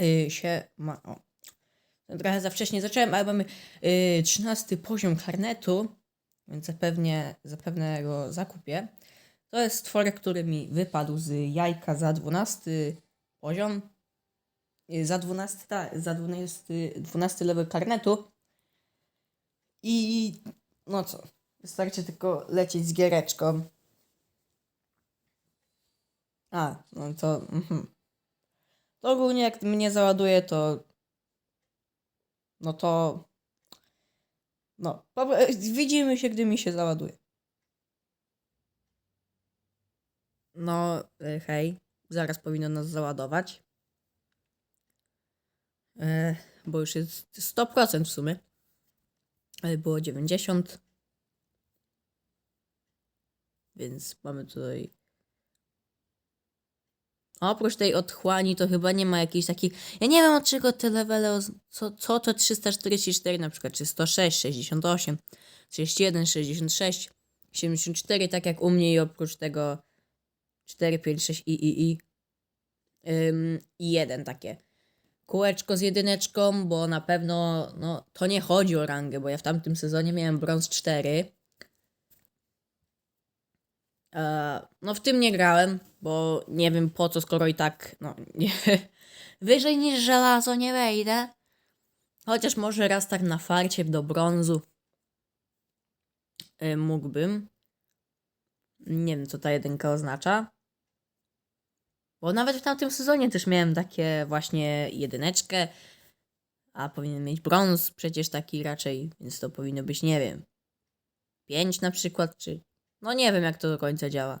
y, się ma. O. Trochę za wcześnie zacząłem, ale mamy y, 13 poziom karnetu, więc zapewnie, zapewne go zakupię. To jest stworek, który mi wypadł z jajka za 12 poziom. Y, Za 12, tak, za 12, 12 level karnetu. I no co, wystarczy tylko lecieć z giereczką. A, no to. Mhm. To ogólnie jak mnie załaduje, to. No to. No, widzimy się, gdy mi się załaduje. No, e, hej, zaraz powinno nas załadować. E, bo już jest 100% w sumie. Ale było 90. Więc mamy tutaj. Oprócz tej otchłani to chyba nie ma jakiejś takiej. Ja nie wiem od czego te levele. Co, co to 344 na przykład, czy 106, 68, 31, 66, 74, tak jak u mnie i oprócz tego 4, 5, 6 i i i. Ym, I jeden takie kółeczko z jedyneczką, bo na pewno no, to nie chodzi o rangę, bo ja w tamtym sezonie miałem brąz 4. E, no w tym nie grałem, bo nie wiem po co, skoro i tak no, nie, wyżej niż żelazo nie wejdę. Chociaż może raz tak na farcie do brązu y, mógłbym. Nie wiem co ta jedynka oznacza. Bo nawet w tamtym sezonie też miałem takie właśnie jedyneczkę, a powinien mieć brąz przecież taki raczej, więc to powinno być, nie wiem, 5 na przykład, czy... No nie wiem jak to do końca działa.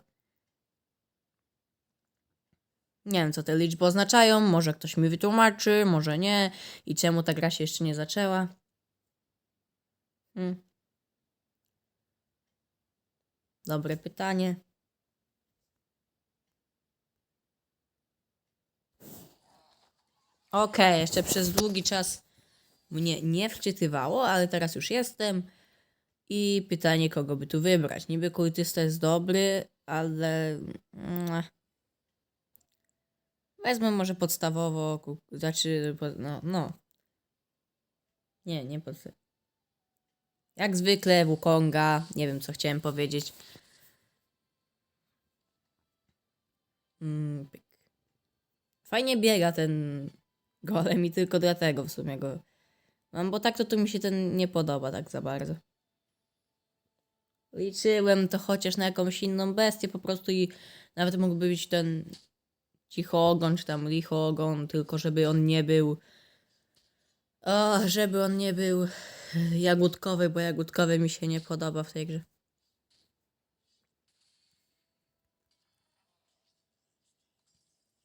Nie wiem co te liczby oznaczają, może ktoś mi wytłumaczy, może nie i czemu ta gra się jeszcze nie zaczęła. Hmm. Dobre pytanie. Okej, jeszcze przez długi czas mnie nie wczytywało, ale teraz już jestem. I pytanie, kogo by tu wybrać. Niby kultysta jest dobry, ale. mm, Wezmę może podstawowo, znaczy, no, no. Nie, nie podstawowo. Jak zwykle Wukonga, nie wiem co chciałem powiedzieć. Mm. Fajnie biega ten golem i tylko dlatego w sumie go mam, bo tak to tu mi się ten nie podoba tak za bardzo. Liczyłem to chociaż na jakąś inną bestię po prostu i nawet mógłby być ten cichoogon czy tam lichoogon, tylko żeby on nie był o, żeby on nie był jagódkowy, bo jagódkowy mi się nie podoba w tej grze.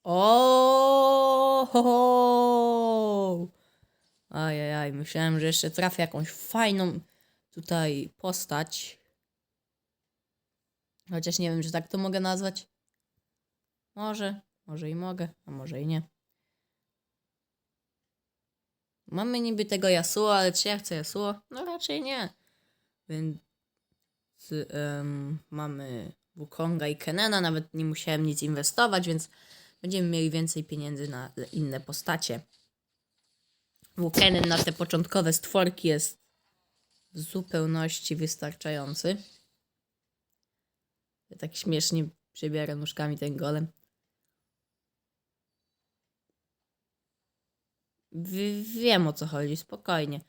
O, ho, ho. Ajajaj, myślałem, że jeszcze trafię jakąś fajną tutaj postać. Chociaż nie wiem, czy tak to mogę nazwać. Może, może i mogę, a może i nie. Mamy niby tego Yasuo, ale czy ja chcę Yasuo? No raczej nie. Więc em, mamy Wukonga i Kenena, nawet nie musiałem nic inwestować, więc będziemy mieli więcej pieniędzy na inne postacie. Wukenen na te początkowe stworki jest w zupełności wystarczający. Tak śmiesznie przebiera nóżkami ten golem. W- wiem o co chodzi, spokojnie.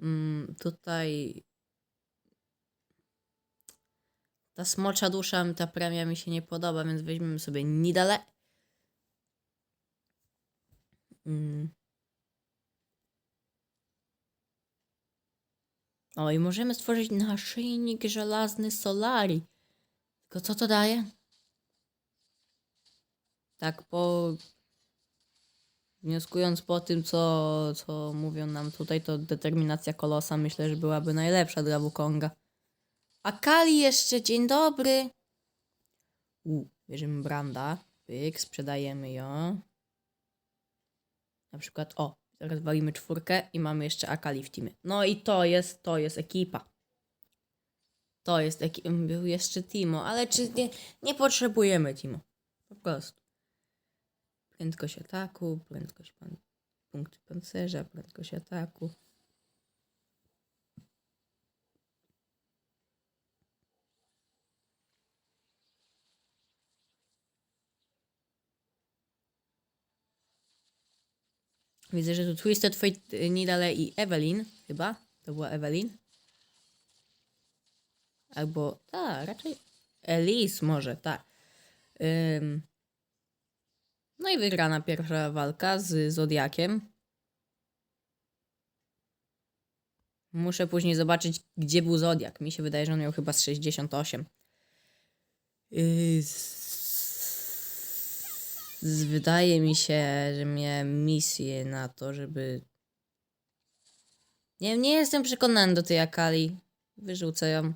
Mm, tutaj ta smocza dusza, ta premia mi się nie podoba, więc weźmiemy sobie Nidale. Mm. O, i możemy stworzyć naszyjnik żelazny Solari. Tylko co to daje? Tak po... Wnioskując po tym, co, co mówią nam tutaj, to determinacja kolosa myślę, że byłaby najlepsza dla Wukonga. A Kali jeszcze, dzień dobry. U, bierzemy Branda. Pyk, sprzedajemy ją. Na przykład, o, teraz walimy czwórkę i mamy jeszcze Akali w teamie. No i to jest, to jest ekipa. To jest ekipa. Był jeszcze Timo, ale czy nie, nie potrzebujemy Timo. Po prostu. Prędkość ataku, prędkość pan, punkty pancerza, prędkość ataku. Widzę, że tu Twisted Fate, Nidale i Evelyn, chyba. To była Evelyn. Albo, tak, raczej Elise może, tak. Ym. No i wygrana pierwsza walka z Zodiakiem. Muszę później zobaczyć, gdzie był Zodiak. Mi się wydaje, że on miał chyba z 68. Yy, z- wydaje mi się, że miałem misję na to, żeby. Nie, nie jestem przekonany do tej Akali. Wyrzucę ją.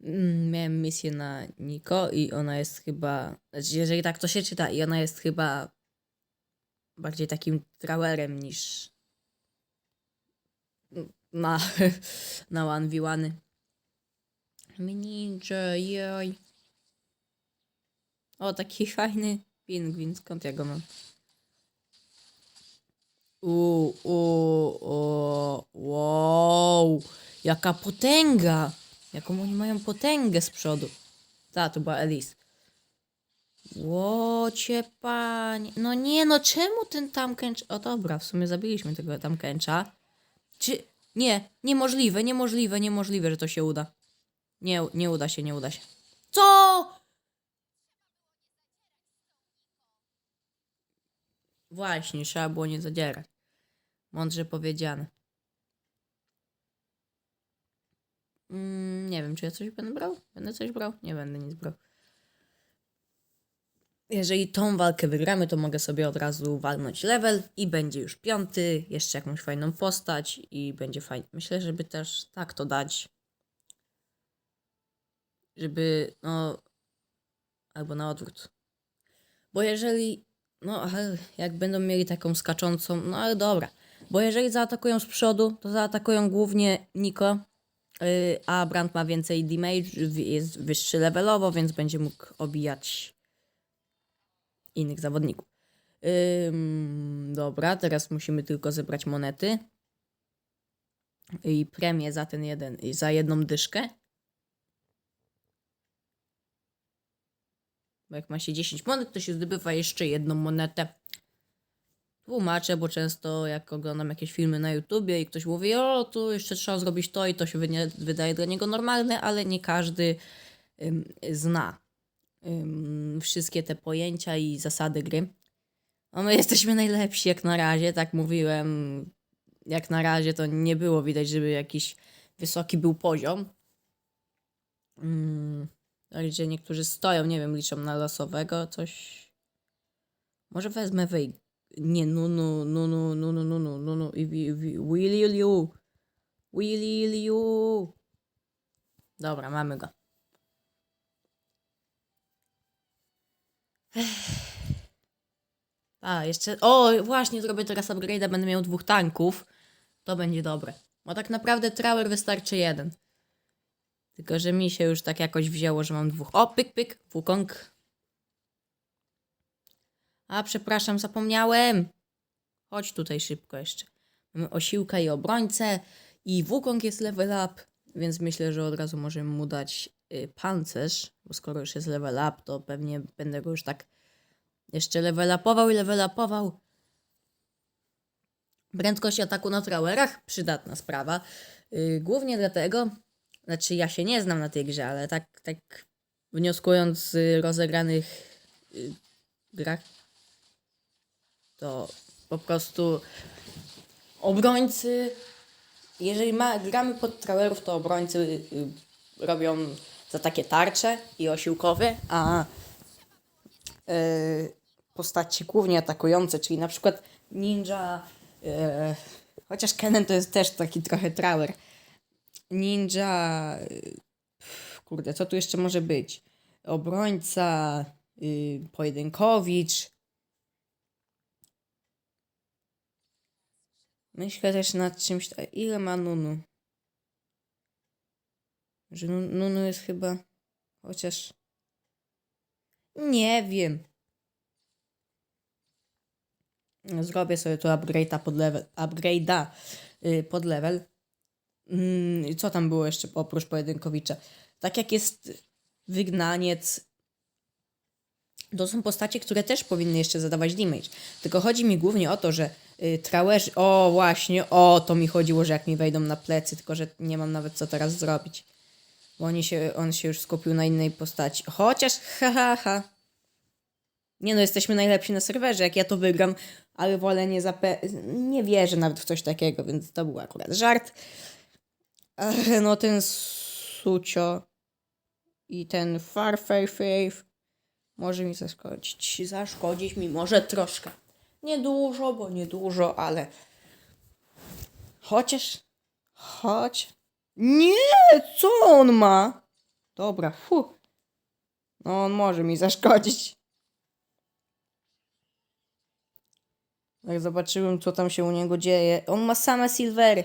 Mm, Miałem misję na Niko i ona jest chyba. Znaczy, jeżeli tak to się czyta, i ona jest chyba bardziej takim trauerem niż na, na 1v1. Ninja, joj. O, taki fajny pingwin. Skąd ja go mam? Uuu, uuu, wow. Jaka potęga. Jaką oni mają potęgę z przodu. Ta, to była Elise. Łocie panie. No nie, no czemu ten tamkęcz... O dobra, w sumie zabiliśmy tego tamkęcza. Czy... Nie, niemożliwe, niemożliwe, niemożliwe, że to się uda. Nie, nie uda się, nie uda się. Co? Właśnie, trzeba było nie zadzierać. Mądrze powiedziane. Mm, nie wiem, czy ja coś będę brał? Będę coś brał? Nie będę nic brał. Jeżeli tą walkę wygramy, to mogę sobie od razu walnąć level i będzie już piąty, jeszcze jakąś fajną postać i będzie fajnie. Myślę, żeby też tak to dać. Żeby, no, albo na odwrót. Bo jeżeli, no, ale jak będą mieli taką skaczącą, no ale dobra. Bo jeżeli zaatakują z przodu, to zaatakują głównie Niko, a Brand ma więcej damage, jest wyższy levelowo, więc będzie mógł obijać innych zawodników. Ym, dobra, teraz musimy tylko zebrać monety i premię za ten jeden, za jedną dyszkę. Bo jak ma się 10 monet, to się zdobywa jeszcze jedną monetę. Tłumaczę, bo często jak oglądam jakieś filmy na YouTubie i ktoś mówi, o, tu jeszcze trzeba zrobić to i to się wydaje dla niego normalne, ale nie każdy ym, zna ym, wszystkie te pojęcia i zasady gry. No my jesteśmy najlepsi jak na razie, tak mówiłem. Jak na razie to nie było widać, żeby jakiś wysoki był poziom. Mm, gdzie niektórzy stoją, nie wiem, liczą na losowego, coś. Może wezmę wej. Nie, no, no, no, no, no, no, no, no, no, no, i wi- wi- Willy Liu. Willy Liu. Dobra, mamy go. A, jeszcze. O, właśnie zrobię teraz upgrade'a, będę miał dwóch tanków. To będzie dobre. Bo tak naprawdę Trauer wystarczy jeden. Tylko, że mi się już tak jakoś wzięło, że mam dwóch. O, pyk, pyk, Wukong. A, przepraszam, zapomniałem. Chodź tutaj szybko jeszcze. Mamy osiłka i obrońcę. I Wukong jest level up, więc myślę, że od razu możemy mu dać y, pancerz. Bo skoro już jest level up, to pewnie będę go już tak jeszcze level upował i level upował. Prędkość ataku na trauerach, przydatna sprawa. Yy, głównie dlatego, znaczy ja się nie znam na tej grze, ale tak, tak wnioskując z y, rozegranych y, grach, to po prostu obrońcy, jeżeli ma, gramy pod trauerów, to obrońcy y, robią za takie tarcze i osiłkowe, a y, postaci głównie atakujące, czyli na przykład ninja, e, chociaż Kennen to jest też taki trochę trauer. Ninja, kurde, co tu jeszcze może być? Obrońca, y, pojedynkowicz. Myślę też nad czymś, ile ma Nunu? Że Nu- Nunu jest chyba, chociaż nie wiem. Zrobię sobie tu upgrade'a pod level. Upgrade'a y, pod level. I co tam było jeszcze oprócz pojedynkowicza? Tak jak jest wygnaniec, to są postacie, które też powinny jeszcze zadawać damage. Tylko chodzi mi głównie o to, że y, trałerzy... O, właśnie, o to mi chodziło, że jak mi wejdą na plecy, tylko że nie mam nawet co teraz zrobić. Bo oni się, on się już skupił na innej postaci. Chociaż, ha, ha, ha. Nie no, jesteśmy najlepsi na serwerze. Jak ja to wygram, ale wolę nie zape... Nie wierzę nawet w coś takiego, więc to był akurat żart. Ech, no ten Sucio i ten Farface może mi zaszkodzić. Zaszkodzić mi może troszkę. Nie dużo, bo nie dużo, ale chociaż choć nie, co on ma? Dobra, fu. No on może mi zaszkodzić. Jak zobaczyłem, co tam się u niego dzieje. On ma same silvery.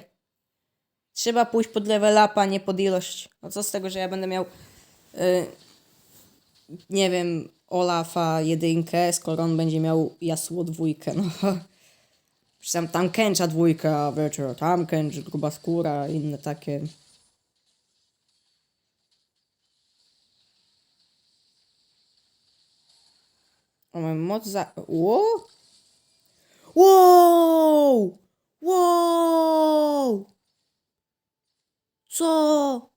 Trzeba pójść pod level upa, nie pod ilość. No co z tego, że ja będę miał y, nie wiem, Olafa jedynkę, skoro on będzie miał Yasuo dwójkę, no. Przecież tam, Kęcza dwójka, wiecie, tam Kęcz, gruba skóra, inne takie. O, mam moc za... Ło? Wow! Wow! Co?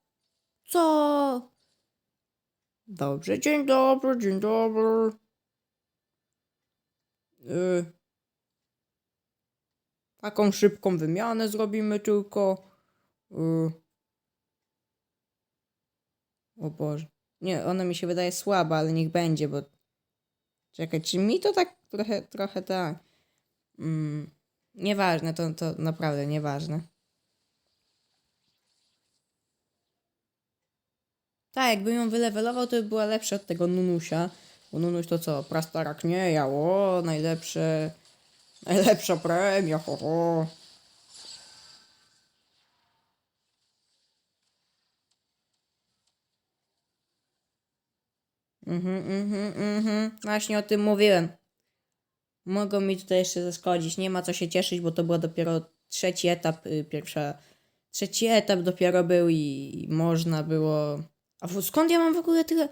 Co? Dobrze, dzień dobry, dzień dobry. Y, taką szybką wymianę zrobimy tylko. Y, o Boże. Nie, ona mi się wydaje słaba, ale niech będzie, bo... Czekaj, czy mi to tak trochę, trochę tak... Mm, nieważne, to, to naprawdę nieważne. Tak, jakbym ją wylewelował, to by była lepsza od tego Nunusia. Bo Nunuś to co? Prastarak nie jało, najlepsze... Najlepsza premia, ho, ho. Mhm, mhm, mhm. Właśnie o tym mówiłem. Mogą mi tutaj jeszcze zaszkodzić. Nie ma co się cieszyć, bo to był dopiero trzeci etap, y, pierwsza... Trzeci etap dopiero był i można było... A w- skąd ja mam w ogóle tyle?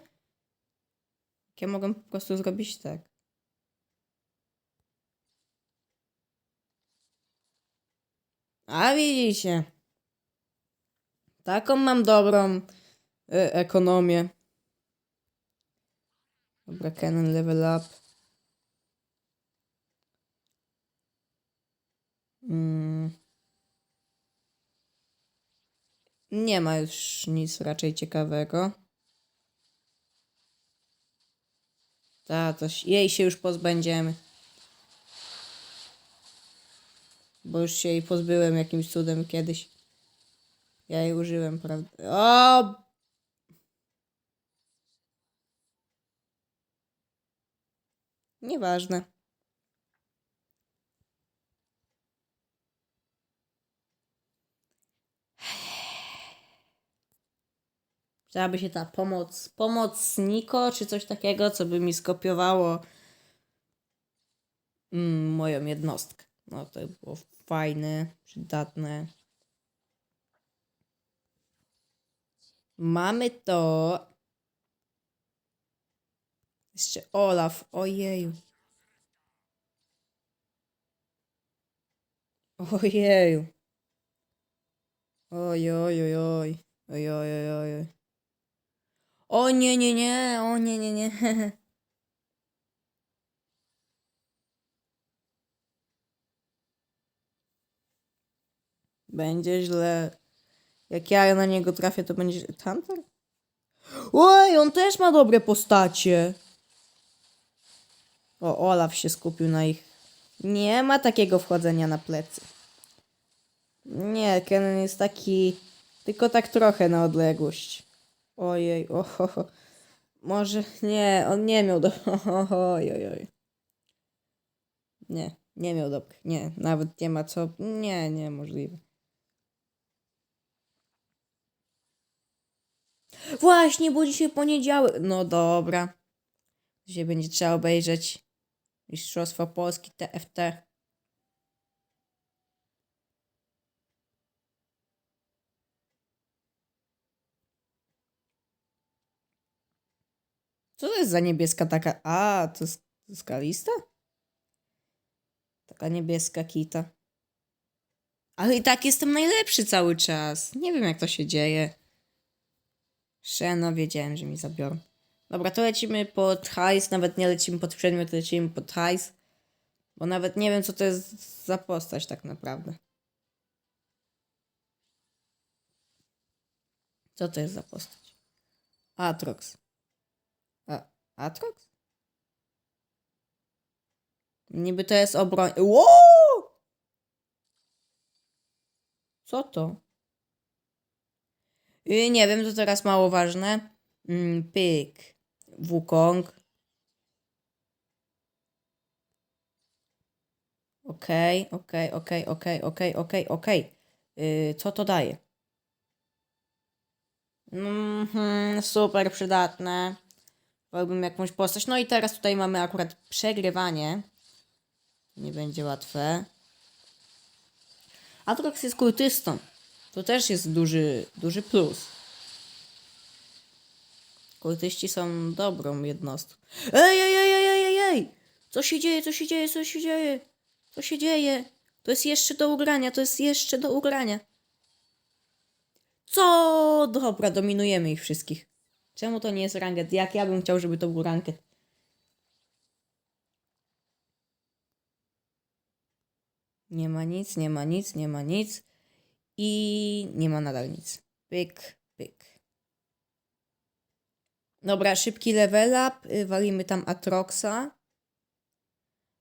Ja mogę po prostu zrobić tak. A widzicie. Taką mam dobrą e, ekonomię. Dobra, Canon level up. Mm. Nie ma już nic raczej ciekawego. Ta, to jej się już pozbędziemy. Bo już się jej pozbyłem jakimś cudem kiedyś. Ja jej użyłem, prawda? O! Nieważne. Chciałaby się ta pomoc, pomoc Niko, czy coś takiego, co by mi skopiowało mm, moją jednostkę. No to by było fajne, przydatne. Mamy to. Jeszcze Olaf, ojeju. Ojeju. Oj, oj, oj, oj. Oj, oj, oj, oj. O nie, nie, nie, o nie, nie, nie. Będzie źle. Jak ja na niego trafię, to będzie... Tamten? Oj, on też ma dobre postacie. O, Olaf się skupił na ich... Nie ma takiego wchodzenia na plecy. Nie, Kennen jest taki... Tylko tak trochę na odległość. Ojej, oho. Może nie, on nie miał do. Oj, oj, oj. Nie, nie miał dobrych. Nie, nawet nie ma co. Nie, nie, możliwe. Właśnie, bo dzisiaj poniedziałek. No dobra. Dzisiaj będzie trzeba obejrzeć Mistrzostwa Polski TFT. Co to jest za niebieska taka? A, to skalista? Taka niebieska kita. Ale i tak jestem najlepszy cały czas. Nie wiem, jak to się dzieje. Szeno, wiedziałem, że mi zabiorą. Dobra, to lecimy pod hajs. Nawet nie lecimy pod przedmiot, lecimy pod hajs. Bo nawet nie wiem, co to jest za postać tak naprawdę. Co to jest za postać? Atrox. A, Atrox? Niby to jest obroń... Wow! Co to? Yy, nie wiem, to teraz mało ważne. Mm, pyk. Wukong. Okej, okej, okej, okej, okej, okej, okej. Yy, Co to daje? Mhm, super przydatne. Wolałbym jakąś postać. No i teraz tutaj mamy akurat przegrywanie. Nie będzie łatwe. Atrox jest kultystą. To też jest duży, duży plus. Kultyści są dobrą jednostką. Ej, ej, ej, ej, ej, ej! Co się dzieje, co się dzieje, co się dzieje? Co się dzieje? To jest jeszcze do ugrania, to jest jeszcze do ugrania. Co? Dobra, dominujemy ich wszystkich. Czemu to nie jest ranket? Jak ja bym chciał, żeby to był ranket? Nie ma nic, nie ma nic, nie ma nic. I nie ma nadal nic. Pyk, pyk. Dobra, szybki level up. y, Walimy tam Atroxa.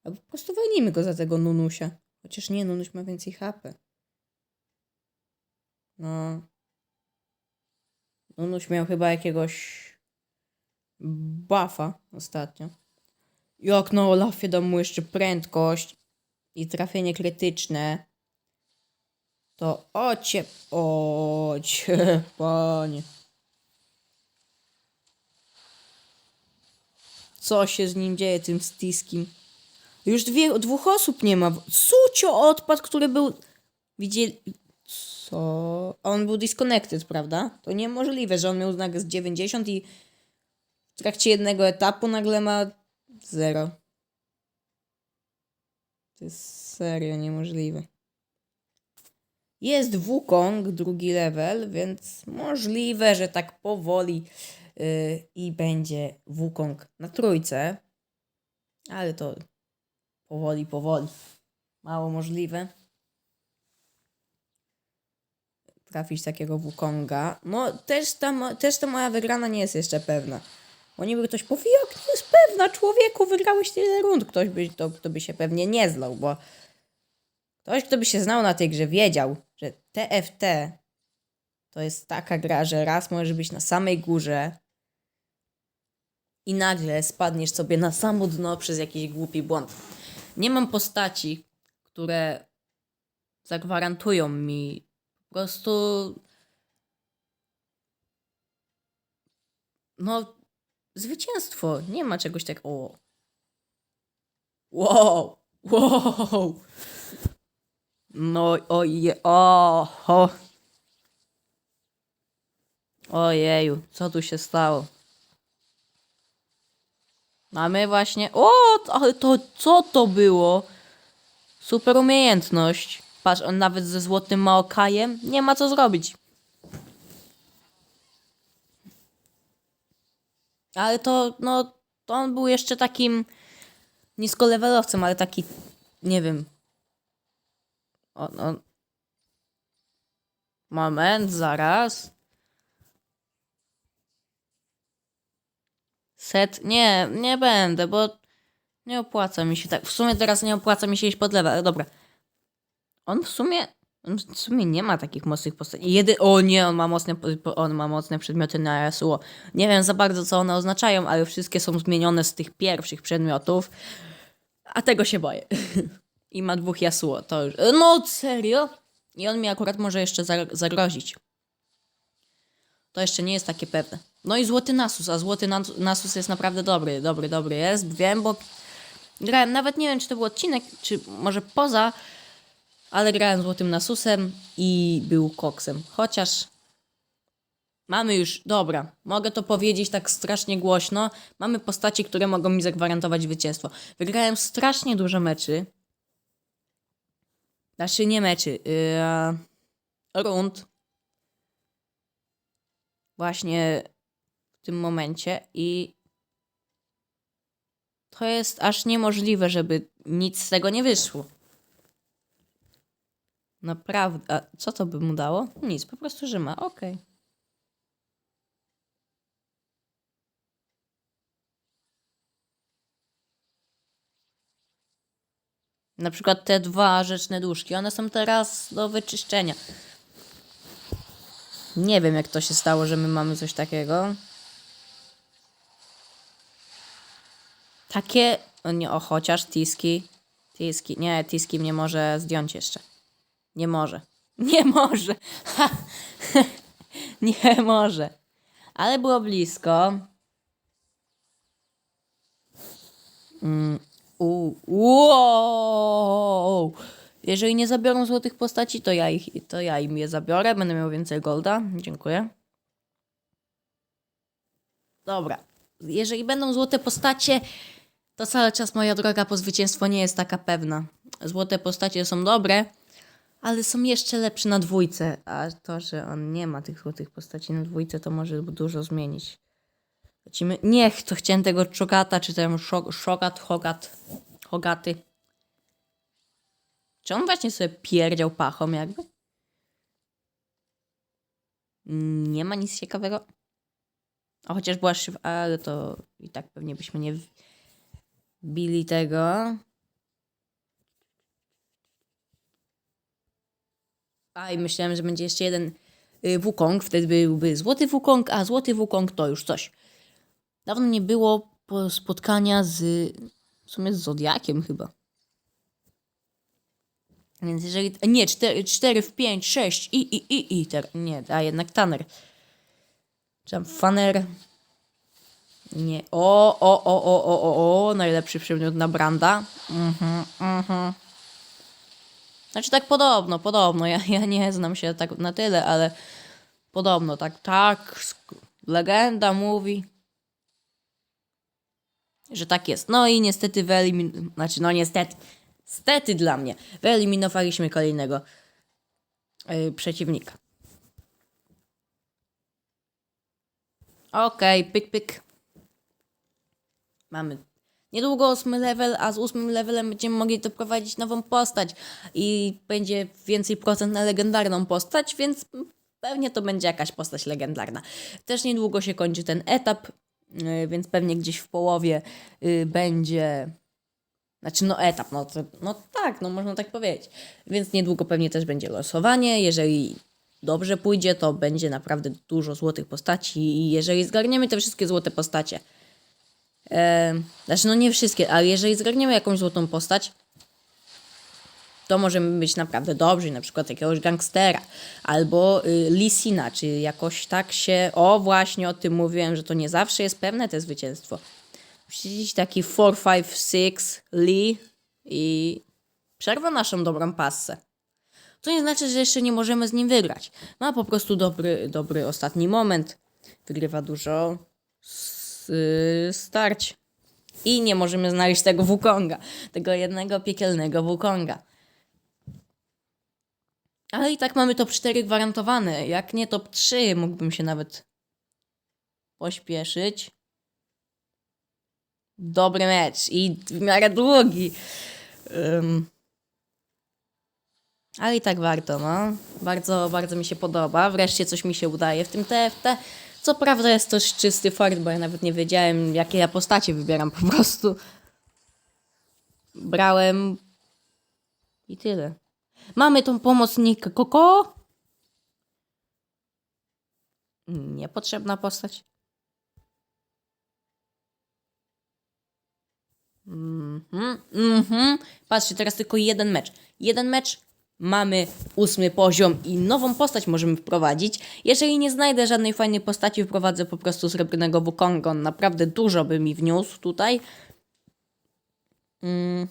Albo po prostu walimy go za tego Nunusia. Chociaż nie, Nunuś ma więcej HP. No. Nunuś miał chyba jakiegoś buffa ostatnio. Jak na Olafie dam mu jeszcze prędkość i trafienie krytyczne. To ocie, ocie, panie. Co się z nim dzieje, tym stiskim? Już dwie, dwóch osób nie ma. Sucio odpadł, który był... Widzieli... Co? On był disconnected, prawda? To niemożliwe, że on miał znak z 90 i w trakcie jednego etapu nagle ma zero. To jest serio niemożliwe. Jest Wukong, drugi level, więc możliwe, że tak powoli yy, i będzie Wukong na trójce. Ale to powoli, powoli. Mało możliwe. Trafić takiego Wukonga. No, też ta, też ta moja wygrana nie jest jeszcze pewna. Bo niby ktoś powie, jak nie jest pewna, człowieku, wygrałeś tyle rund. Ktoś by, to, kto by się pewnie nie zlał, bo ktoś, kto by się znał na tej grze, wiedział, że TFT to jest taka gra, że raz możesz być na samej górze i nagle spadniesz sobie na samo dno przez jakiś głupi błąd. Nie mam postaci, które zagwarantują mi po prostu no zwycięstwo. Nie ma czegoś tak o. Wow! Wow! No oje, o, o. Ojeju, co tu się stało? Mamy właśnie. O, ale to co to było? Super umiejętność. Patrz, on nawet ze złotym maokajem nie ma co zrobić. Ale to, no, to on był jeszcze takim niskolevelowcem, ale taki, nie wiem. On, on... Moment, zaraz. Set, nie, nie będę, bo nie opłaca mi się tak. W sumie teraz nie opłaca mi się iść pod level, ale dobra. On w sumie, on w sumie nie ma takich mocnych postaci. Jedy, o nie, on ma mocne, on ma mocne przedmioty na RSUO. Nie wiem za bardzo, co one oznaczają, ale wszystkie są zmienione z tych pierwszych przedmiotów. A tego się boję. I ma dwóch Yasuo, to już. No serio? I on mi akurat może jeszcze za- zagrozić. To jeszcze nie jest takie pewne. No i złoty Nasus, a złoty Nas- Nasus jest naprawdę dobry, dobry, dobry jest. Wiem, bo grałem, nawet nie wiem, czy to był odcinek, czy może poza, ale grałem złotym Nasusem i był koksem. Chociaż Mamy już, dobra, mogę to powiedzieć tak strasznie głośno. Mamy postacie, które mogą mi zagwarantować zwycięstwo. Wygrałem strasznie dużo meczy. Znaczy nie meczy, yy, rund. Właśnie w tym momencie i to jest aż niemożliwe, żeby nic z tego nie wyszło. Naprawdę. A co to by mu dało? Nic, po prostu, że ma. Okej. Na przykład te dwa rzeczne duszki, one są teraz do wyczyszczenia. Nie wiem, jak to się stało, że my mamy coś takiego. Takie. O nie, o chociaż Tiski. Tiski. Nie, Tiski mnie może zdjąć jeszcze. Nie może. Nie może. Nie może. Ale było blisko. Mm. Wow. Jeżeli nie zabiorą złotych postaci, to ja, ich, to ja im je zabiorę. Będę miał więcej golda. Dziękuję. Dobra. Jeżeli będą złote postacie, to cały czas moja droga po zwycięstwo nie jest taka pewna. Złote postacie są dobre, ale są jeszcze lepsze na dwójce. A to, że on nie ma tych złotych postaci na dwójce, to może dużo zmienić. Lecimy. Niech, to chciałem tego czogata, czy szok, szogat, hogat, hogaty. Czy on właśnie sobie pierdział pachą jakby? Nie ma nic ciekawego. A chociaż była szyb, ale to i tak pewnie byśmy nie bili tego. A i myślałem, że będzie jeszcze jeden y, Wukong, wtedy byłby złoty Wukong, a złoty Wukong to już coś. Dawno nie było po- spotkania z. W sumie z Zodiakiem chyba. Więc jeżeli. Nie, 4, 4 w 5, 6 i, i, i, i. Ter, nie, a jednak Tanner. Tam Faner. Nie. O, o, o, o, o, o, o. Najlepszy przedmiot na Branda. Mhm, mhm. Znaczy tak podobno, podobno. Ja, ja nie znam się tak na tyle, ale podobno tak, tak. Legenda mówi że tak jest. No i niestety wyelimin... Znaczy, no niestety. Stety dla mnie. Wyeliminowaliśmy kolejnego yy, przeciwnika. Okej, pyk, pyk. Mamy niedługo ósmy level, a z ósmym levelem będziemy mogli doprowadzić nową postać i będzie więcej procent na legendarną postać, więc pewnie to będzie jakaś postać legendarna. Też niedługo się kończy ten etap, yy, więc pewnie gdzieś w połowie yy, będzie. Znaczy, no etap, no, to, no tak, no można tak powiedzieć. Więc niedługo pewnie też będzie losowanie. Jeżeli dobrze pójdzie, to będzie naprawdę dużo złotych postaci. I jeżeli zgarniemy te wszystkie złote postacie, znaczy, no nie wszystkie, ale jeżeli zgarniemy jakąś złotą postać, to możemy być naprawdę dobrzy, na przykład jakiegoś gangstera, albo y, Lisina, czy jakoś tak się, o właśnie o tym mówiłem, że to nie zawsze jest pewne te zwycięstwo. Musisz taki 4, 5, 6 Lee i przerwa naszą dobrą passę. To nie znaczy, że jeszcze nie możemy z nim wygrać. Ma po prostu dobry, dobry ostatni moment. Wygrywa dużo starć. I nie możemy znaleźć tego Wukonga. Tego jednego piekielnego Wukonga. Ale i tak mamy top 4 gwarantowane. Jak nie top 3, mógłbym się nawet pośpieszyć. Dobry mecz i w miarę długi. Ym. Ale i tak warto, no. Bardzo, bardzo mi się podoba. Wreszcie coś mi się udaje w tym TFT. Co prawda jest to czysty fart, bo ja nawet nie wiedziałem, jakie ja postacie wybieram. Po prostu brałem i tyle. Mamy tą pomocnika Koko. Niepotrzebna postać. Mhm, mhm. Patrzcie, teraz tylko jeden mecz. Jeden mecz, mamy ósmy poziom i nową postać możemy wprowadzić. Jeżeli nie znajdę żadnej fajnej postaci, wprowadzę po prostu srebrnego Wukonga. On naprawdę dużo by mi wniósł tutaj. Mm.